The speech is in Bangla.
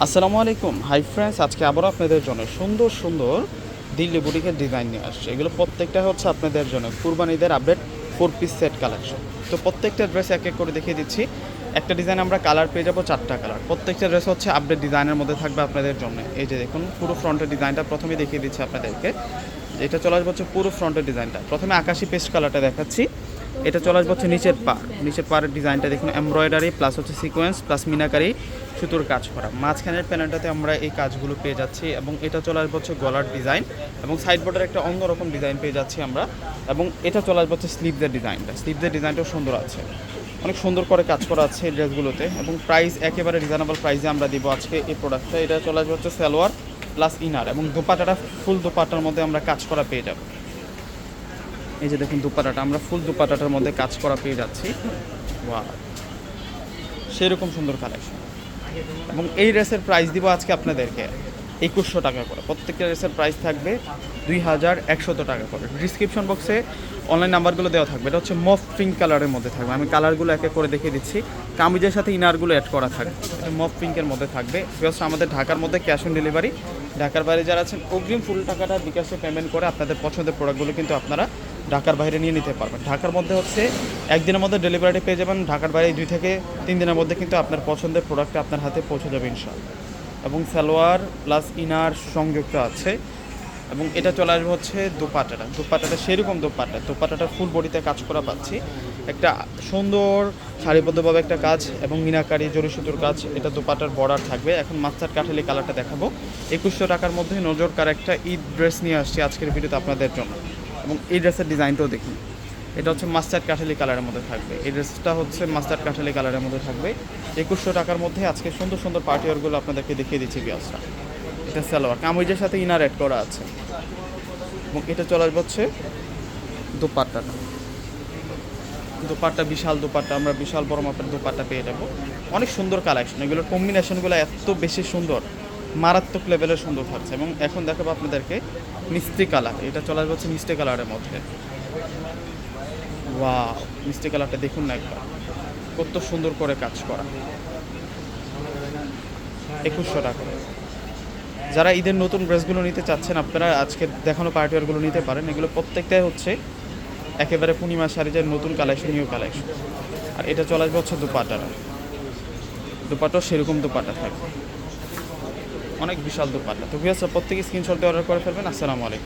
আসসালামু আলাইকুম। হাই ফ্রেন্ডস আজকে আবারও আপনাদের জন্য সুন্দর সুন্দর দিল্লি বুটিকের ডিজাইন নিয়ে আসছে। এগুলো প্রত্যেকটা হচ্ছে আপনাদের জন্য কুরবানিদের update four piece set collection তো প্রত্যেকটা ড্রেস এক এক করে দেখিয়ে দিচ্ছি। একটা ডিজাইন আমরা কালার পেয়ে যাব চারটা কালার প্রত্যেকটা ড্রেস হচ্ছে আপডেট ডিজাইনের মধ্যে থাকবে আপনাদের জন্য। এই যে দেখুন, পুরো ফ্রন্টের ডিজাইনটা প্রথমে দেখিয়ে দিচ্ছি আপনাদেরকে। এটা চলে আসবে হচ্ছে পুরো ফ্রন্টের ডিজাইনটা প্রথমে আকাশি পেস্ট কালারটা দেখাচ্ছি। এটা চলে আসবে হচ্ছে নিচের পা। নিচের পাড়ের ডিজাইনটা দেখুন, এমব্রয়ডারি প্লাস হচ্ছে সিকোয়েন্স প্লাস মিনাকারি সুতোর কাজ করা। মাঝখানের প্যানেলটাতে আমরা এই কাজগুলো পেয়ে যাচ্ছি এবং এটা চলে আসবে হচ্ছে গলার ডিজাইন এবং সাইড বোর্ডের একটা অন্যরকম ডিজাইন পেয়ে যাচ্ছি আমরা এবং এটা চলে আসবে হচ্ছে স্লিভদের ডিজাইনটা স্লিভদের ডিজাইনটাও সুন্দর আছে। অনেক সুন্দর করে কাজ করা আছে এই ড্রেসগুলোতে এবং প্রাইস একেবারে রিজনেবল প্রাইসে আমরা দিব আজকে এই প্রোডাক্টটা এটা চলে আসবে হচ্ছে সালোয়ার প্লাস ইনার এবং দোপাটাটা ফুল দোপাটার মধ্যে আমরা কাজ করা পেয়ে যাব। এই যে দেখুন দুপাটাটা, আমরা ফুল দুপাটাটার মধ্যে কাজ করা পেয়ে যাচ্ছি। ওয়া সেরকম সুন্দর কালেকশন এবং এই ড্রেসের প্রাইস দিব আজকে আপনাদেরকে একুশশো টাকা করে। প্রত্যেকটা ড্রেসের প্রাইস থাকবে দুই হাজার একশত টাকা করে। ডিসক্রিপশন বক্সে অনলাইন নাম্বারগুলো দেওয়া থাকবে। এটা হচ্ছে মফ পিঙ্ক কালারের মধ্যে থাকবে। আমি কালারগুলো এক এক করে দেখিয়ে দিচ্ছি। কামিজের সাথে ইনারগুলো অ্যাড করা থাকবে। এটা মফ পিঙ্কের মধ্যে থাকবে। প্লাস আমাদের ঢাকার মধ্যে ক্যাশ অন ডেলিভারি ঢাকার বাইরে যারা আছেন, অগ্রিম ফুল টাকাটা বিকাশে পেমেন্ট করে আপনাদের পছন্দের প্রোডাক্টগুলো কিন্তু আপনারা ঢাকার বাইরে নিয়ে নিতে পারবেন। ঢাকার মধ্যে হচ্ছে একদিনের মধ্যে ডেলিভারি পেয়ে যাবেন। ঢাকার বাইরে দুই থেকে তিন দিনের মধ্যে কিন্তু আপনার পছন্দের প্রোডাক্টটা আপনার হাতে পৌঁছে যাবে ইনশাল্লাহ এবং সালোয়ার প্লাস ইনার সংযুক্ত আছে। এবং এটা চলে আসবে হচ্ছে দোপাটাটা। দোপাটাটা সেরকম দোপাটা। দোপাটাটা ফুল বডিতে কাজ করা পাচ্ছি। একটা সুন্দর সারিবদ্ধভাবে একটা কাজ এবং মিনাকারি জরি সুতোর কাজ, এটা দোপাটার বর্ডার থাকবে। এখন মাস্টার কাঠালি কালারটা দেখাবো। একুশশো টাকার মধ্যে নজর কার একটা ঈদ ড্রেস নিয়ে আসছি আজকের ভিডিওতে আপনাদের জন্য। এবং এই ড্রেসের ডিজাইনটাও দেখি। এটা হচ্ছে মাস্টার্ড কাঠালি কালারের মধ্যে থাকবে। এই ড্রেসটা হচ্ছে মাস্টার্ড কাঠালি কালারের মধ্যে থাকবে। একুশশো টাকার মধ্যে আজকে সুন্দর সুন্দর পার্টিওয়ারগুলো আপনাদেরকে দেখিয়ে দিচ্ছি বিয়াসটা এটা সালোয়ার, কামিজের সাথে ইনার অ্যাড করা আছে। এবং এটা চলে আসবে হচ্ছে দোপাট্টাটা দুপাট্টা, বিশাল দোপাট্টা। আমরা বিশাল বড় মাপের দোপাট্টা পেয়ে যাব। অনেক সুন্দর কালেকশন এগুলোর কম্বিনেশনগুলো এত বেশি সুন্দর। মারাত্মক লেভেলের সুন্দর থাকছে এবং এখন দেখাবো আপনাদেরকে মিষ্টি কালার। এটা চলে আসবে হচ্ছে মিষ্টি কালারের মধ্যে। ওয়া মিষ্টি কালারটা দেখুন না একবার। কত সুন্দর করে কাজ করা। একুশশো টাকা। যারা ঈদের নতুন ড্রেসগুলো নিতে চাচ্ছেন, আপনারা আজকে দেখানো পার্টিওয়ারগুলো নিতে পারেন। এগুলো প্রত্যেকটাই হচ্ছে একেবারে পূর্ণিমা শাড়িজের নতুন কালেকশন নিউ কালেকশন আর এটা চলে আসবে হচ্ছে দুপাটারা দুপাটাও সেরকম দুপাটা থাকবে। অনেক বিশাল দোকানটা তো ভিউয়ার্স প্রত্যেকে স্ক্রিনশট দিয়ে অর্ডার করে ফেলবেন। আসসালামু আলাইকুম।